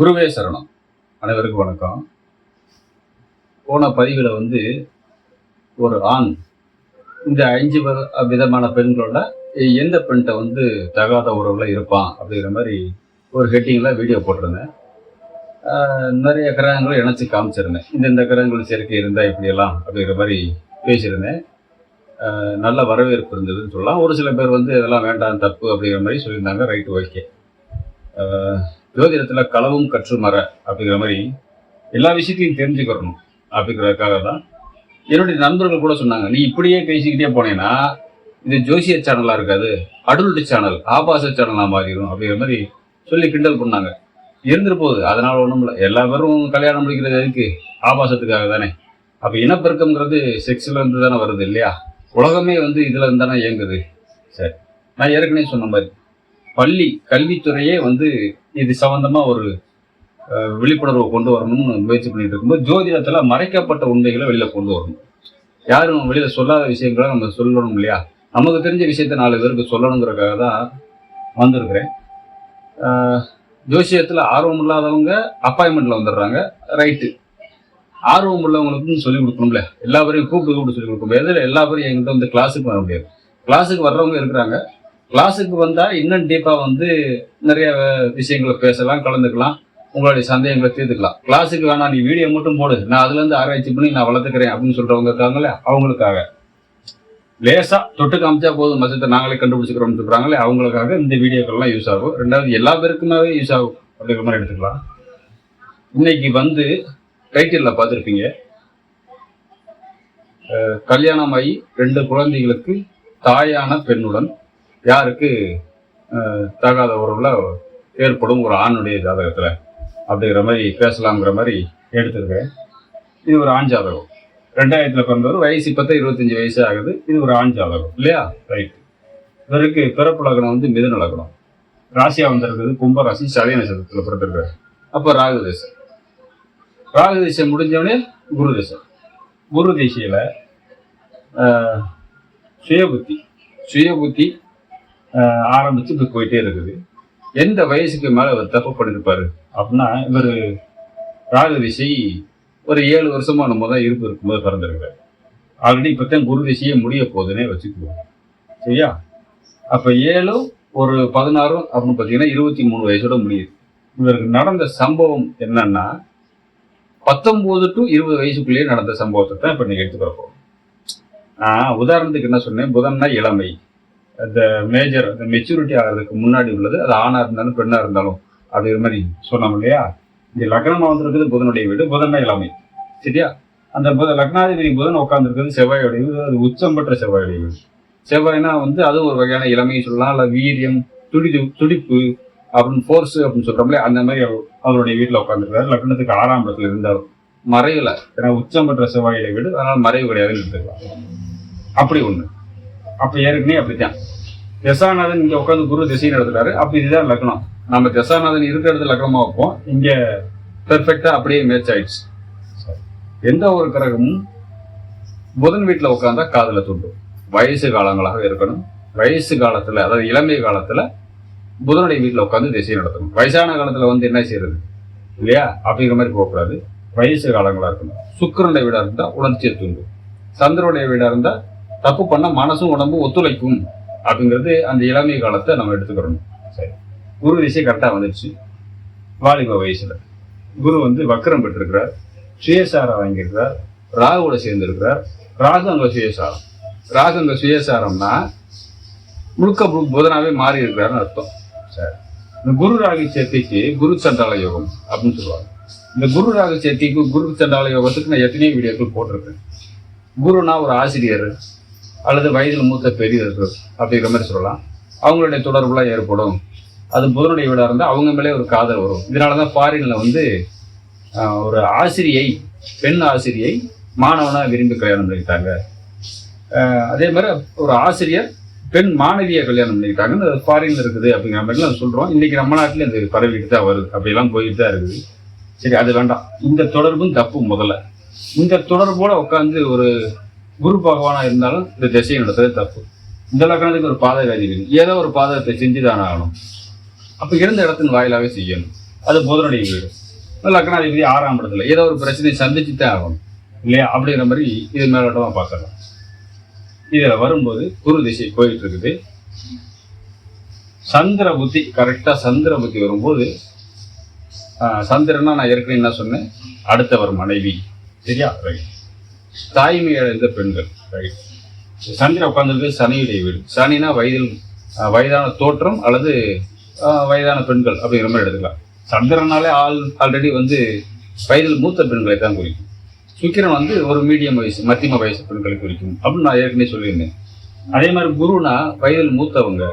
குருவே சரணம். அனைவருக்கும் வணக்கம். போன பதிவில் வந்து ஒரு ஆண் இந்த அஞ்சு விதமான பெண்களோட எந்த பெண்கிட்ட வந்து தகாத உறவுல இருப்பான் அப்படிங்கிற மாதிரி ஒரு ஹெட்டிங்கில் வீடியோ போட்டிருந்தேன். நிறைய கிரகங்களை இணைச்சி காமிச்சிருந்தேன். இந்த இந்த கிரகங்கள் சேர்க்கை இருந்தால் இப்படியெல்லாம் அப்படிங்கிற மாதிரி பேசியிருந்தேன். நல்ல வரவேற்பு இருந்ததுன்னு சொல்லலாம். ஒரு சில பேர் வந்து இதெல்லாம் வேண்டாம் தப்பு அப்படிங்கிற மாதிரி சொல்லியிருந்தாங்க. ரைட்டு ஓகே ஜோதிடத்தில் களவும் கற்று மர அப்படிங்கிற மாதிரி எல்லா விஷயத்தையும் தெரிஞ்சுக்கிறணும் அப்படிங்கிறதுக்காக தான் என்னுடைய நண்பர்கள் கூட சொன்னாங்க. நீ இப்படியே பேசிக்கிட்டே போனேன்னா இது ஜோசிய சேனலாக இருக்காது அடல்ட் சேனல் ஆபாச சேனலாக மாறிடும் அப்படிங்கிற மாதிரி சொல்லி கிண்டல் பண்ணாங்க. இருந்துட்டு போகுது. அதனால் ஒன்றும் இல்லை. எல்லா பேரும் கல்யாணம் முடிக்கிறது எதுக்கு? ஆபாசத்துக்காக தானே. அப்போ இனப்பெருக்கம்ங்கிறது செக்ஸ்ல இருந்து தானே வருது இல்லையா? உலகமே வந்து இதில் இருந்து தானே இயங்குது. சரி. நான் ஏற்கனவே சொன்ன மாதிரி பள்ளி கல்வித்துறையே வந்து இது சம்பந்தமாக ஒரு விழிப்புணர்வு கொண்டு வரணும்னு முயற்சி பண்ணிட்டு இருக்கும்போது ஜோதிடத்தில் மறைக்கப்பட்ட உண்மைகளை வெளியில் கொண்டு வரணும். யாரும் வெளியில் சொல்லாத விஷயங்களை நம்ம சொல்லணும் இல்லையா? நமக்கு தெரிஞ்ச விஷயத்த நாலு பேருக்கு சொல்லணுங்கிறதுக்காக தான் வந்திருக்கிறேன். ஜோசியத்தில் ஆர்வம் இல்லாதவங்க அப்பாயின்மெண்ட்டில் வந்துடுறாங்க. ரைட்டு ஆர்வம் உள்ளவங்களுக்கும் சொல்லிக் கொடுக்கணும்ல எல்லா பேரையும் கூப்பிட்டு கூப்பிட்டு சொல்லிக் கொடுக்க முடியாது. எல்லா பேரும் எங்கிட்ட வந்து கிளாஸுக்கு வர முடியாது. கிளாஸுக்கு வர்றவங்க இருக்கிறாங்க. கிளாஸுக்கு வந்தால் இன்னும் டீப்பாக வந்து நிறைய விஷயங்களை பேசலாம் கலந்துக்கலாம். உங்களுடைய சந்தேகங்களை தீர்த்துக்கலாம். கிளாஸுக்கு வேணாம் நீ வீடியோ மட்டும் போடு. நான் அதுலேருந்து ஆராய்ச்சி பண்ணி நான் வளர்த்துக்கிறேன் அப்படின்னு சொல்கிறவங்க இருக்காங்களே அவங்களுக்காக. லேசாக தொட்டு காமிச்சா போதும். மசத்தை நாங்களே கண்டுபிடிச்சிக்கிறோம்னு சொல்கிறாங்களே அவங்களுக்காக இந்த வீடியோக்கள்லாம் யூஸ் ஆகும். ரெண்டாவது எல்லா பேருக்குமாவே யூஸ் ஆகும். அப்படிங்கிற மாதிரி எடுத்துக்கலாம். இன்னைக்கு வந்து டைட்டிலில் பார்த்துருப்பீங்க. கல்யாணமாகி ரெண்டு குழந்தைகளுக்கு தாயான பெண்ணுடன் யாருக்கு தகாத உறவுல ஏற்படும் ஒரு ஆணுடைய ஜாதகத்துல? அப்படிங்கிற மாதிரி பேசலாம்ங்கிற மாதிரி எடுத்திருக்கேன். இது ஒரு ஆண் ஜாதகம். ரெண்டாயிரத்துல பிறந்தவர் வயசு இப்பதான் இருபத்தஞ்சு வயசு ஆகுது. இது ஒரு ஆண் ஜாதகம் இல்லையா? ரைட் இவருக்கு பிறப்பு லக்னம் வந்து மிதன லக்னம். ராசியா வந்திருக்குது கும்பராசி சதய நட்சத்திரத்துல பிறந்திருக்காரு. அப்ப ராகு தேசம் ராகு தேசம் முடிஞ்சவனே குரு தேசம் குரு தேசியில சுயபுத்தி. சுயபுத்தி ஆரம்பித்து இப்போ போயிட்டே இருக்குது. எந்த வயசுக்கு மேலே அவர் தப்பு பண்ணிருப்பாரு அப்படின்னா இவர் ராகு திசை ஒரு ஏழு வருஷமா நம்ம தான் இருப்பு இருக்கும்போது பிறந்திருக்காரு. ஆல்ரெடி இப்போ தான் குரு திசையே முடிய போகுதுன்னே வச்சுக்குவோம் சரியா? அப்போ ஏழும் ஒரு பதினாறும் அப்படின்னு பார்த்தீங்கன்னா இருபத்தி மூணு வயசோட முடியுது. இவருக்கு நடந்த சம்பவம் என்னன்னா பத்தொம்போது டு இருபது வயசுக்குள்ளேயே நடந்த சம்பவத்தை தான் இப்போ நீங்கள் எடுத்துக்கிறப்போ. நான் உதாரணத்துக்கு என்ன சொன்னேன்? புதன்னா இளமை. அந்த மேஜர் அந்த மெச்சூரிட்டி ஆகிறதுக்கு முன்னாடி உள்ளது. அது ஆணாக இருந்தாலும் பெண்ணாக இருந்தாலும் அப்படிங்கிற மாதிரி சொன்னோம் இல்லையா? இங்கே லக்னமாக வந்திருக்குது புதனுடைய வீடு புதன்னா இளமை சரியா? அந்த புத லக்னாதிபதி புதன் உட்காந்துருக்குது செவ்வாயுடைய வீடு. அது உச்சம் பெற்ற செவ்வாயுடைய வீடு. செவ்வாய்னா வந்து அதுவும் ஒரு வகையான இளமையை சொல்லலாம் இல்லை வீரியம் துடி துடிப்பு அப்படின்னு ஃபோர்ஸ் அப்படின்னு சொல்கிறோம்ல அந்த மாதிரி அவர் அவருடைய வீட்டில் உட்காந்துருக்காரு லக்னத்துக்கு ஆறாம் இடத்துல இருந்தார். மறைவில் ஏன்னா உச்சம் பெற்ற செவ்வாயுடைய வீடு. அதனால் மறைவு கிடையாதுன்னு எடுத்துக்கலாம். அப்படி ஒன்று அப்ப ஏற்கனவே அப்படித்தான். தசாநாதன் இங்க உட்காந்து குரு திசை நடத்துறாரு. அப்ப இதுதான் லக்னம். நம்ம தசாநாதன் இருக்கிற இடத்துல லக்னமா வைப்போம். இங்க பெர்ஃபெக்டா அப்படியே மேட்ச் ஆயிடுச்சு. எந்த ஒரு கிரகமும் புதன் வீட்டுல உட்காந்தா காதில் துண்டும் வயசு காலங்களாக இருக்கணும். வயசு காலத்துல அதாவது இளமை காலத்துல புதனுடைய வீட்டில் உட்காந்து திசை நடத்தணும். வயசான காலத்துல வந்து என்ன செய்யறது? இல்லையா? அப்படிங்கிற மாதிரி போகக்கூடாது. வயசு காலங்களா இருக்கணும். சுக்கரனுடைய வீடா இருந்தா உணர்ச்சியை தூண்டும். சந்திரனுடைய வீடா இருந்தா தப்பு பண்ண மனசும் உடம்பும் ஒத்துழைக்கும் அப்படிங்கிறது அந்த இளமை காலத்தை நம்ம எடுத்துக்கிறோம் சரி. குரு திசை கரெக்டாக வந்துடுச்சு வாலிப வயசில். குரு வந்து வக்கரம் பெற்றிருக்கிறார். சுயசாரம் வாங்கியிருக்கிறார். ராகுவோட சேர்ந்திருக்கிறார். ராகு அங்க சுயசாரம். ராகு அங்க சுயசாரம்னா முழுக்க பு- புதனாவே மாறி இருக்கிறாருன்னு அர்த்தம். சரி. இந்த குரு ராகு சேர்த்திக்கு குரு சண்டால யோகம் அப்படின்னு சொல்லுவாங்க. இந்த குரு ராகு சேர்த்திக்கு குரு சண்டால யோகத்துக்கு நான் எத்தனையோ வீடியோக்கள் போட்டிருக்கேன். குருனா ஒரு ஆசிரியர். அல்லது வயதில் மூத்த பெரியவர்கள் அப்படிங்கிற மாதிரி சொல்லலாம். அவங்களுடைய தொடர்புலாம் ஏற்படும். அது புதனுடைய வீடாக இருந்தால் அவங்க மேலே ஒரு காதல் வரும். இதனால தான் ஃபாரினில் வந்து ஒரு ஆசிரியை பெண் ஆசிரியை மாணவனாக விரும்பி கல்யாணம் பண்ணிக்கிட்டாங்க. அதே மாதிரி ஒரு ஆசிரியர் பெண் மாணவியை கல்யாணம் பண்ணிக்கிட்டாங்கன்னு அது ஃபாரினில் இருக்குது அப்படிங்கிற மாதிரி சொல்கிறோம் இன்றைக்கி நம்ம நாட்டில் இந்த பரவிக்கிட்டு தான் வருது. அப்படிலாம் போயிட்டு தான் இருக்குது. சரி அது வேண்டாம். இந்த தொடர்பும் தப்பு முதல்ல. இந்த தொடர்போடு உட்காந்து ஒரு குரு பகவானா இருந்தாலும் இந்த திசையை நடத்துறது தப்பு. இந்த லக்கணத்துக்கு ஒரு பாதகாதி இருக்கு ஏதோ ஒரு பாதகத்தை செஞ்சுதான் ஆகணும். அப்போ இருந்த இடத்தின் வாயிலாகவே செய்யணும். அது புதனுடைய வீடு. லக்னாதிபதி ஆறாம் இடத்துல ஏதோ ஒரு பிரச்சனையை தான் ஆகணும். இல்லையா? அப்படிங்கிற மாதிரி இது மேலோட்டமாக பார்க்கலாம். இதில் வரும்போது குரு திசை போயிட்டு இருக்குது சந்திர புத்தி கரெக்டாக சந்திர புத்தி வரும்போது ஆஹ், சந்திரனா நான் ஏற்கனவே என்ன சொன்னேன்? அடுத்தவர் மனைவி. சரியா? ரைட் தாய்மை அடைந்த பெண்கள் ரைட் சந்திரன் உட்கார்ந்து சனியுடைய வீடு. சனினா வயதில் வயதான தோற்றம் அல்லது ஆஹ், வயதான பெண்கள் அப்படிங்கிற மாதிரி எடுத்துக்கலாம். சந்திரனாலே ஆல் ஆல்ரெடி வந்து வயதில் மூத்த பெண்களை தான் குறிக்கும். சுக்கிரன் வந்து ஒரு மீடியம் வயசு மத்தியம வயசு பெண்களை குறிக்கும் அப்படின்னு நான் ஏற்கனவே சொல்லியிருந்தேன். அதே மாதிரி குருனா வயதில் மூத்தவங்க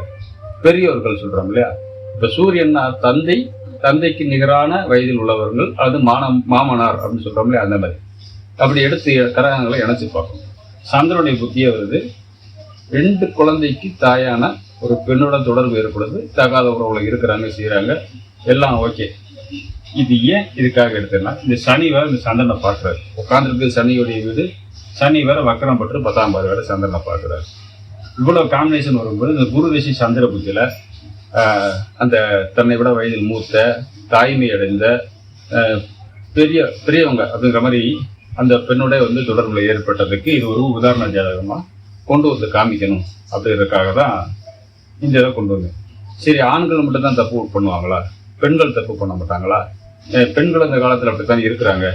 பெரியவர்கள் சொல்றோம் இல்லையா? இப்போ சூரியன்னா தந்தை தந்தைக்கு நிகரான வயதில் உள்ளவர்கள் அது மானம் மாமனார் அப்படின்னு சொல்றோம் இல்லையா? அந்த மாதிரி. அப்படி எடுத்து கரகங்களை இணைச்சி பார்க்கணும். சந்திரனுடைய புத்தியே வருது. ரெண்டு குழந்தைக்கு தாயான ஒரு பெண்ணுடன் தொடர்பு ஏற்படுது. தகாத உறவுல இருக்கிறாங்க செய்கிறாங்க எல்லாம் ஓகே. இது ஏன் இதுக்காக எடுத்தேன்னா இந்த சனி வேற இந்த சந்திரனை பார்க்குறாரு. உட்காந்துருக்கு சனியுடைய வீடு சனி வேற வக்கரம் பட்டு பத்தாம் பார் வேற சந்திரனை பார்க்குறாரு. இவ்வளோ காம்பினேஷன் வரும்போது இந்த குரு ரிஷி சந்திர புத்தியில் அந்த தன்னை விட வயதில் மூத்த தாய்மை அடைந்த பெரிய பெரியவங்க அப்படிங்கிற மாதிரி அந்த பெண்ணுடைய வந்து தொடர்பில் ஏற்பட்டதுக்கு இது ஒரு உதாரண ஜாதகமாக கொண்டு வந்து காமிக்கணும். அப்படிங்கிறதுக்காக தான் இந்த இதை கொண்டு வந்தேன். சரி ஆண்கள் மட்டும்தான் தப்பு பண்ணுவாங்களா? பெண்கள் தப்பு பண்ண மாட்டாங்களா? பெண்கள் அந்த காலத்தில் அப்படித்தான் இருக்கிறாங்க?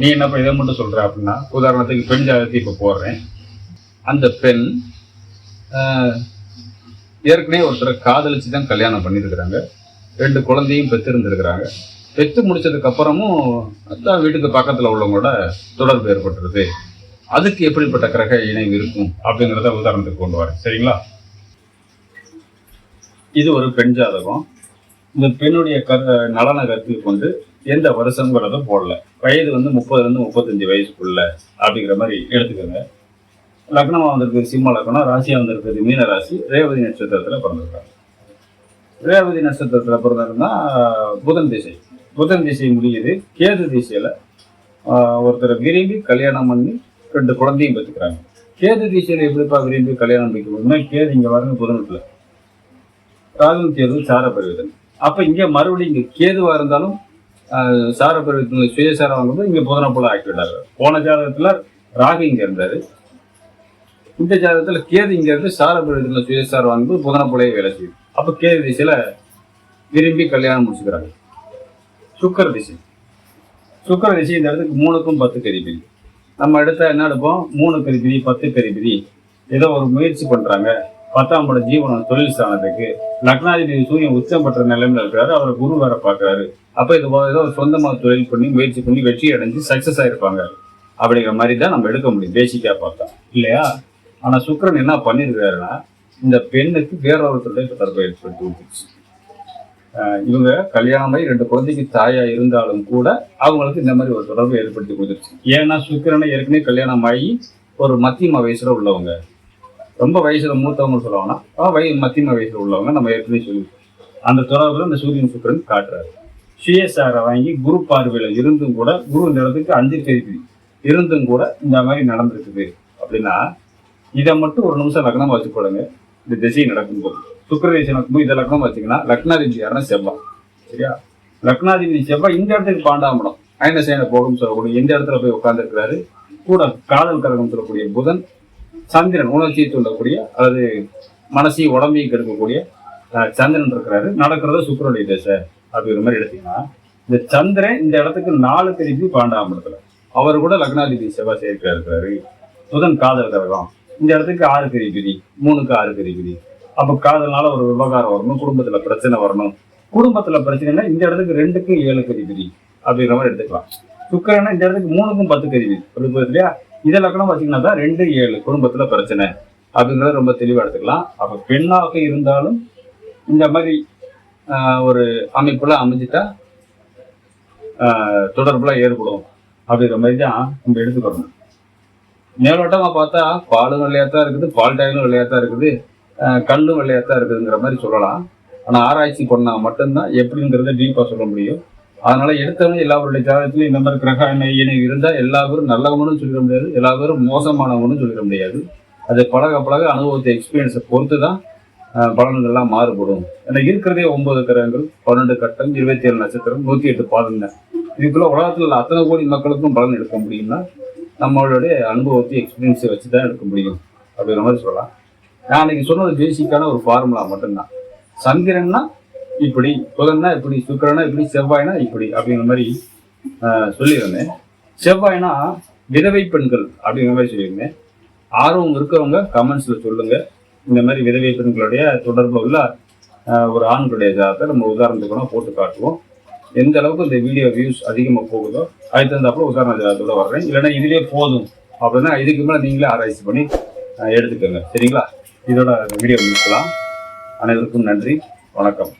நீ என்ன இதை மட்டும் சொல்கிற அப்படின்னா உதாரணத்துக்கு பெண் ஜாதகத்தை இப்போ போடுறேன். அந்த பெண் ஏற்கனவே ஒருத்தரை காதலிச்சு தான் கல்யாணம் பண்ணியிருக்கிறாங்க. ரெண்டு குழந்தையும் பெற்றிருந்திருக்கிறாங்க. பெற்று முடிச்சதுக்கு அப்புறமும் அதான் வீட்டுக்கு பக்கத்தில் உள்ளவங்களோட தொடர்பு ஏற்பட்டுருது அதுக்கு எப்படிப்பட்ட கிரக இணைவு இருக்கும் அப்படிங்கிறத உதாரணத்துக்கு கொண்டு வரேன். சரிங்களா? இது ஒரு பெண் ஜாதகம். இந்த பெண்ணுடைய கரு நலனை கருத்தில் கொண்டு எந்த வருஷங்கிறத போடல. வயது வந்து முப்பதுலேருந்து முப்பத்தஞ்சு வயசுக்குள்ள அப்படிங்கிற மாதிரி எடுத்துக்கோங்க. லக்னமாக வந்திருக்குது சிம்ம லக்னம் ராசியாக வந்திருக்கிறது மீன ராசி ரேவதி நட்சத்திரத்தில் பிறந்திருக்காங்க. ரேவதி நட்சத்திரத்தில் பிறந்திருந்தா புதன் திசை. புதன் திசை முடியுது கேது திசையில ஒருத்தரை விரும்பி கல்யாணம் பண்ணி ரெண்டு குழந்தையும் பெற்றுக்கிறாங்க. கேது திசையில எப்படிப்பா விரும்பி கல்யாணம் பண்ணிக்கணும்னா முடியும்னா கேது இங்க வரணும் புதனுக்குள்ள ராகு கேது சார பரிவர்த்தனை அப்ப இங்க மறுபடியும் இங்க கேதுவா இருந்தாலும் ஆஹ், சார சுயசாரம் வாங்கும்போது இங்க புதனை போல ஆக்டிவேட் போன ஜாதகத்துல ராகு இங்க இருந்தாரு. இந்த ஜாதகத்துல கேது இங்க இருந்து சாரபரிவர்த்தனை சுயசாரம் வாங்கும்போது புதனை போலவே வேலை செய்யுது. அப்ப கேது திசையில விரும்பி கல்யாணம் முடிச்சுக்கிறாங்க சுக்கர திசை. சுக்கர திசை இந்த இடத்துக்கு மூணுக்கும் பத்து கதிபதி நம்ம எடுத்தா என்ன எடுப்போம்? மூணு கதிபதி பத்து கதிபதி ஏதோ ஒரு முயற்சி பண்றாங்க. பத்தாம் பட ஜீவனம் தொழில் ஸ்தானத்துக்கு. லக்னாதிபதி சூரியன் உச்சம் பெற்ற நிலைமையில இருக்கிறாரு அவர் குரு வேற பார்க்கறாரு. அப்போ இது ஏதோ சொந்தமாக தொழில் பண்ணி முயற்சி பண்ணி வெற்றி அடைஞ்சு சக்சஸ் ஆயிருப்பாங்க. அப்படிங்கிற மாதிரி தான் நம்ம எடுக்க முடியும். பேசிக்காக பார்த்தா. இல்லையா? ஆனால் சுக்கரன் என்ன பண்ணியிருக்காருன்னா இந்த பெண்ணுக்கு வேற ஒருத்தருடைய தொடர்பை ஏற்படுத்தி விட்டுருச்சு இவங்க கல்யாணமாய் ரெண்டு குழந்தைக்கு தாயா இருந்தாலும் கூட அவங்களுக்கு இந்த மாதிரி ஒரு தொடர்பு ஏற்படுத்தி கொடுத்துருச்சு. ஏன்னா சுக்கிரனை ஏற்கனவே கல்யாணம் ஆகி ஒரு மத்தியம வயசுல உள்ளவங்க. ரொம்ப வயசுல மூத்தவங்க சொல்லுவாங்கன்னா வய மத்தியம வயசுல உள்ளவங்க நம்ம ஏற்கனவே சொல்லி அந்த தொடர்புல இந்த சூரியன் சுக்கிரன் காட்டுறாரு. சுயசாரை வாங்கி குரு பார்வையில இருந்தும் கூட குரு இந்த இடத்துக்கு அஞ்சு கதிபதி இருந்தும் கூட இந்த மாதிரி நடந்திருக்குது. அப்படின்னா இதை மட்டும் ஒரு நிமிஷம் லக்னமாக வச்சுக்கொடுங்க இந்த திசை நடக்கும்போது. போது திசை நடக்கும்போது இதை லக்னமா வச்சுங்கன்னா லக்னாதிபதி யாருன்னா செவ்வாய். சரியா? லக்னாதிபதி செவ்வாய் இந்த இடத்துக்கு பாண்டாமடம் அயன சேன போகும் சொல்லக்கூடிய எந்த இடத்துல போய் உட்கார்ந்துருக்கிறாரு? கூட காதல் கரகம் சொல்லக்கூடிய புதன் சந்திரன் உணர்ச்சியை தூண்டக்கூடிய அல்லது மனசையும் உடம்பையும் கெடுக்கக்கூடிய சந்திரன் இருக்கிறாரு. நடக்கிறது சுக்கரனுடைய திசை அப்படிங்கிற மாதிரி எடுத்தீங்கன்னா இந்த சந்திரன் இந்த இடத்துக்கு நாலு திருப்பி பாண்டாமடத்துல அவர் கூட லக்னாதிபதி செவ்வாய் சேர்க்கிறாரு புதன் காதல் கரகம். இந்த இடத்துக்கு ஆறு கரிபிதி மூணுக்கு ஆறு கரிபிதி அப்ப காதல்னால ஒரு விவகாரம் வரணும் குடும்பத்துல பிரச்சனை வரணும். குடும்பத்துல பிரச்சனைனா இந்த இடத்துக்கு ரெண்டுக்கு ஏழு கரிபிதி அப்படிங்கிற மாதிரி எடுத்துக்கலாம். சுக்கரனா இந்த இடத்துக்கு மூணுக்கும் பத்து கரிபிதி அப்படி போகுது இல்லையா? இதில் லக்கணம் பார்த்தீங்கன்னா தான் ரெண்டு ஏழு குடும்பத்துல பிரச்சனை அப்படிங்கறத ரொம்ப தெளிவா எடுத்துக்கலாம். அப்ப பெண்ணாக இருந்தாலும் இந்த மாதிரி ஒரு அமைப்புல அமைஞ்சிட்டா தொடர்புல ஏற்படும் அப்படிங்கிற மாதிரி தான் நம்ம எடுத்துக்கணும். மேலோட்டமா பார்த்தா பாலும் வெள்ளையாத்தான் இருக்குது பால் டாயிலும் வெள்ளையாத்தான் இருக்குது கல்லும் வெள்ளையாத்தான் இருக்குதுங்கிற மாதிரி சொல்லலாம். ஆனால் ஆராய்ச்சி பண்ணா மட்டும்தான் எப்படிங்கிறத டீப்பாக சொல்ல முடியும். அதனால எடுத்தவங்க எல்லாருடைய ஜாதகத்திலும் இந்த மாதிரி கிரக இணைவு இருந்தால் எல்லா பேரும் நல்லவங்கன்னு சொல்லிட முடியாது எல்லா பேரும் மோசமானவங்கன்னு சொல்லிட முடியாது. அது பழக பழக அனுபவத்தை எக்ஸ்பீரியன்ஸை பொறுத்து தான் பலன்கள்லாம் மாறுபடும். ஏன்னா இருக்கிறதே ஒன்பது கிரகங்கள் பன்னெண்டு கட்டம் இருபத்தி ஏழு நட்சத்திரம் நூற்றி எட்டு பாதம் இதுக்குள்ள உலகத்தில் உள்ள அத்தனை கோடி மக்களுக்கும் பலன் எடுக்க முடியும்னா நம்மளுடைய அனுபவத்தை எக்ஸ்பீரியன்ஸை வச்சு தான் எடுக்க முடியும். அப்படிங்கிற மாதிரி சொல்லலாம். நான் அன்றைக்கி சொன்னது பேசிக்கான ஒரு ஃபார்முலா மட்டும்தான். சந்திரன்னா இப்படி புதன்னா இப்படி சுக்கரனா இப்படி செவ்வாய்னா இப்படி அப்படிங்கிற மாதிரி சொல்லியிருந்தேன். செவ்வாய்னா விதவை பெண்கள் அப்படிங்கிற மாதிரி சொல்லியிருந்தேன். ஆர்வம் இருக்கிறவங்க கமெண்ட்ஸில் சொல்லுங்கள் இந்த மாதிரி விதவை பெண்களுடைய தொடர்பு உள்ள ஒரு ஆண்களுடைய ஜாதத்தை நம்ம உதாரணத்துக்கு போட்டு காட்டுவோம். எந்த அளவுக்கு இந்த வீடியோ வியூஸ் அதிகமாக போகுதோ அதுக்கு தகுந்தாப்புல உதாரண ஜாதத்தோட வர்றேன். இல்லைன்னா இதுலேயே போதும் அப்படின்னா இதுக்கு மேலே நீங்களே ஆராய்ச்சி பண்ணி எடுத்துக்கோங்க. சரிங்களா? இதோட வீடியோ முடிக்கலாம் அனைவருக்கும் நன்றி. வணக்கம்.